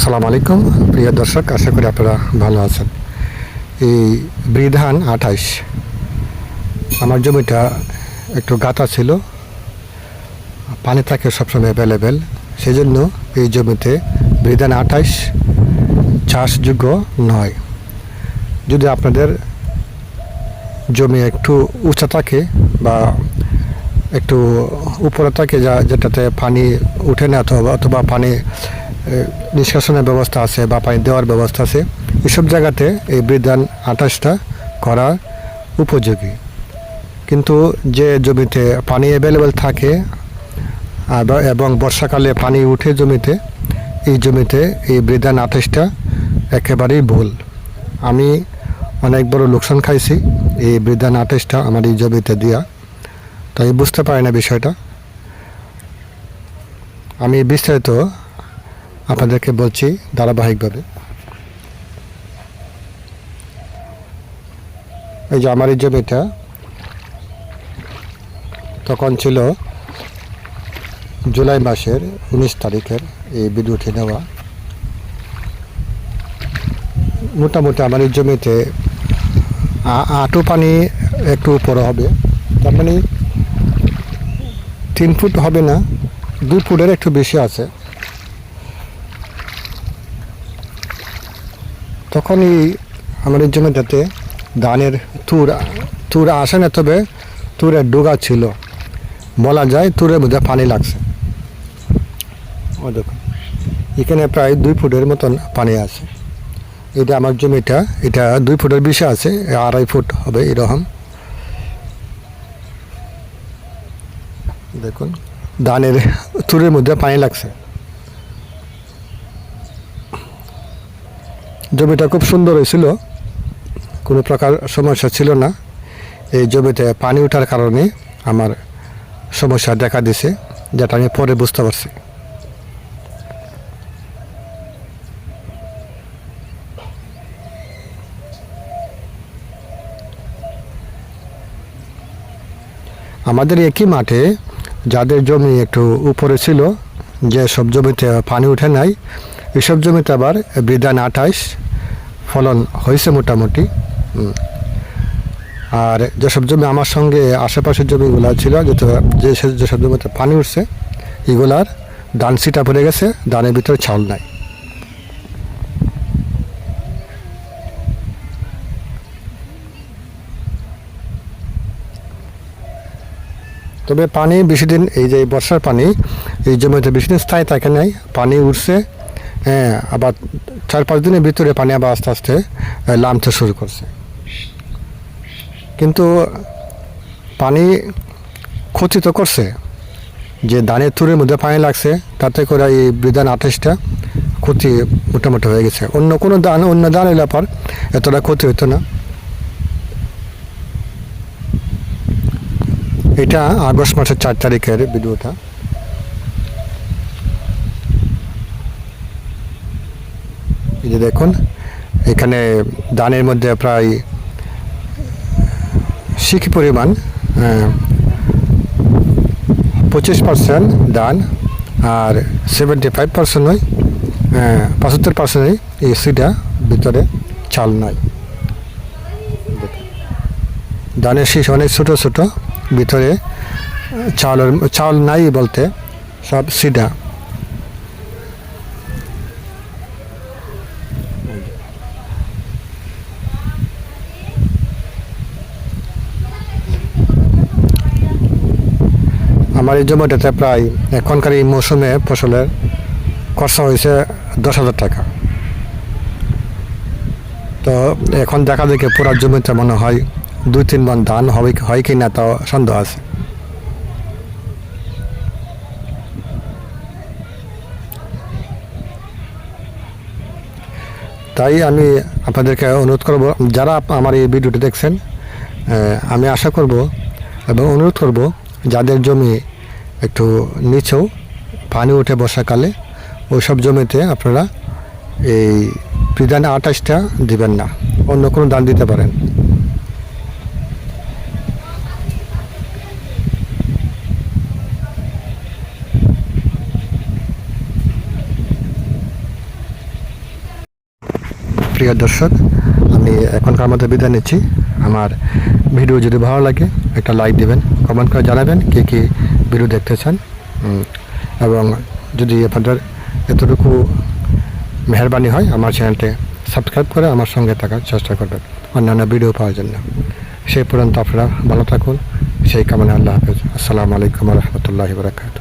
আসসালামু আলাইকুম, প্রিয় দর্শক, আশা করি আপনারা ভালো আছেন। এই বৃধান আঠাইশ, আমার জমিটা একটু গাতা ছিল, পানি থাকে সবসময় অ্যাভেলেবেল সেই জন্য এই জমিতে বৃধান আঠাইশ চাষযোগ্য নয়। যদি আপনাদের জমি একটু উঁচা থাকে বা একটু উপরে থাকে, যা যেটাতে পানি উঠে না, অথবা অথবা পানি নিষ্কাশনের ব্যবস্থা আছে বা পানি দেওয়ার ব্যবস্থা আছে। এসব জায়গাতে এই বৃদ্ধান আঠাশটা করা উপযোগী। কিন্তু যে জমিতে পানি অ্যাভেলেবেল থাকে এবং বর্ষাকালে পানি উঠে জমিতে, এই জমিতে এই বৃদ্ধান আঠাশটা একেবারেই ভুল। আমি অনেক বড় লোকসান খাইছি এই বৃদ্ধান আঠাশটা আমার এই জমিতে দেওয়া তাই বুঝতে পারি না বিষয়টা। আমি বিস্তারিত আপনাদেরকে বলছি ধারাবাহিকভাবে। এই যে আমার এই জমিটা তখন ছিল জুলাই মাসের উনিশ তারিখের এই ভিডিওটি নেওয়া। মোটামুটি আমার এই জমিতে আঁটু পানি একটু উপরে হবে। তার মানে তিন ফুট হবে না, দুই ফুটের একটু বেশি আছে। তখনই আমার এই জমিটাতে ধানের তুর তুর আসে না, তবে তুরের ডোগা ছিল। বলা যায় তুরের মধ্যে পানি লাগছে। ও দেখুন, এখানে প্রায় দুই ফুটের মতন পানি আছে। এটা আমার জমিটা এটা দুই ফুটের বেশি আছে, আড়াই ফুট হবে এরকম। দেখুন, ধানের তুরের মধ্যে পানি লাগছে। জমিটা খুব সুন্দর হয়েছিল। কোনো প্রকার সমস্যা ছিল না। এই জমিতে পানি ওঠার কারণে আমার সমস্যা দেখা দিছে, যেটা আমি পরে বুঝতে পারছি। আমাদের একই মাঠে যাদের জমি একটু উপরে ছিল, যে সব জমিতে পানি উঠে নাই, এসব জমিতে আবার বিধান আঠাইশ ফলন হয়েছে মোটামুটি। আর যেসব জমি আমার সঙ্গে আশেপাশের জমিগুলো ছিল যে যেসব জমিতে পানি উঠছে, এগুলার ধান সিটা পড়ে গেছে, ধানের ভিতরে চাউল নাই। তবে পানি বেশি দিন, এই যে বর্ষার পানি, এই জমিতে বেশি দিন স্থায়ী থাকে নাই। পানি উঠছে হ্যাঁ আবার চার পাঁচ দিনের ভিতরে পানি আবার আস্তে আস্তে নামতে শুরু করছে। কিন্তু পানি ক্ষতি তো করছে। যে ধানের তুরের মধ্যে পানি লাগছে, তাতে করে এই বিধান আঠাশটা ক্ষতি মোটামুটি হয়ে গেছে। অন্য কোনো দান অন্য দান এলে পর এতটা ক্ষতি হতো না। এটা আগস্ট মাসের চার তারিখের ভিডিওটা এই যে দেখুন, এখানে দানের মধ্যে প্রায় শিখি পরিমাণ পঁচিশ পার্সেন্ট দান আর সেভেন্টি ফাইভ পার্সেন্ট নয় পঁচাত্তর পার্সেন্টই এই সিটা ভিতরে চাল নয় ধানের শীষ অনেক ছোটো ছোটো, ভিতরে চাউলের চাউল নাই বলতে, সব সিডা আমার এই জমিটাতে প্রায় এখনকার এই মৌসুমে ফসলের খরচা হয়েছে দশ হাজার টাকা। তো এখন দেখা দেখে পুরা জমিতে মনে হয় দুই তিন মন ধান হবে হয় কি না তাও সন্দেহ আছে। তাই আমি আপনাদেরকে অনুরোধ করব, যারা আমার এই ভিডিওটি দেখছেন আমি আশা করব এবং অনুরোধ করব, যাদের জমি একটু নিচেও পানি উঠে বর্ষাকালে ওইসব জমিতে আপনারা এই বিধান আঠাশটা দিবেন না, অন্য কোনো দান দিতে পারেন। প্রিয় দর্শক, আমি এখনকার মধ্যে বিদায় নিচ্ছি। আমার ভিডিও যদি ভালো লাগে, একটা লাইক দেবেন, কমেন্ট করে জানাবেন, কে কী ভিডিও দেখতে চান এবং যদি আপনাদের এতটুকু মেহরবানি হয়, আমার চ্যানেলটি সাবস্ক্রাইব করে আমার সঙ্গে থাকার চেষ্টা করবেন। অন্যান্য ভিডিও পাওয়ার জন্য। সেই পর্যন্ত আপনারা ভালো থাকুন, সেই কামনা আল্লাহ হাফেজ। আসসালামু আলাইকুম রহমতুল্লাহ বরাকাতু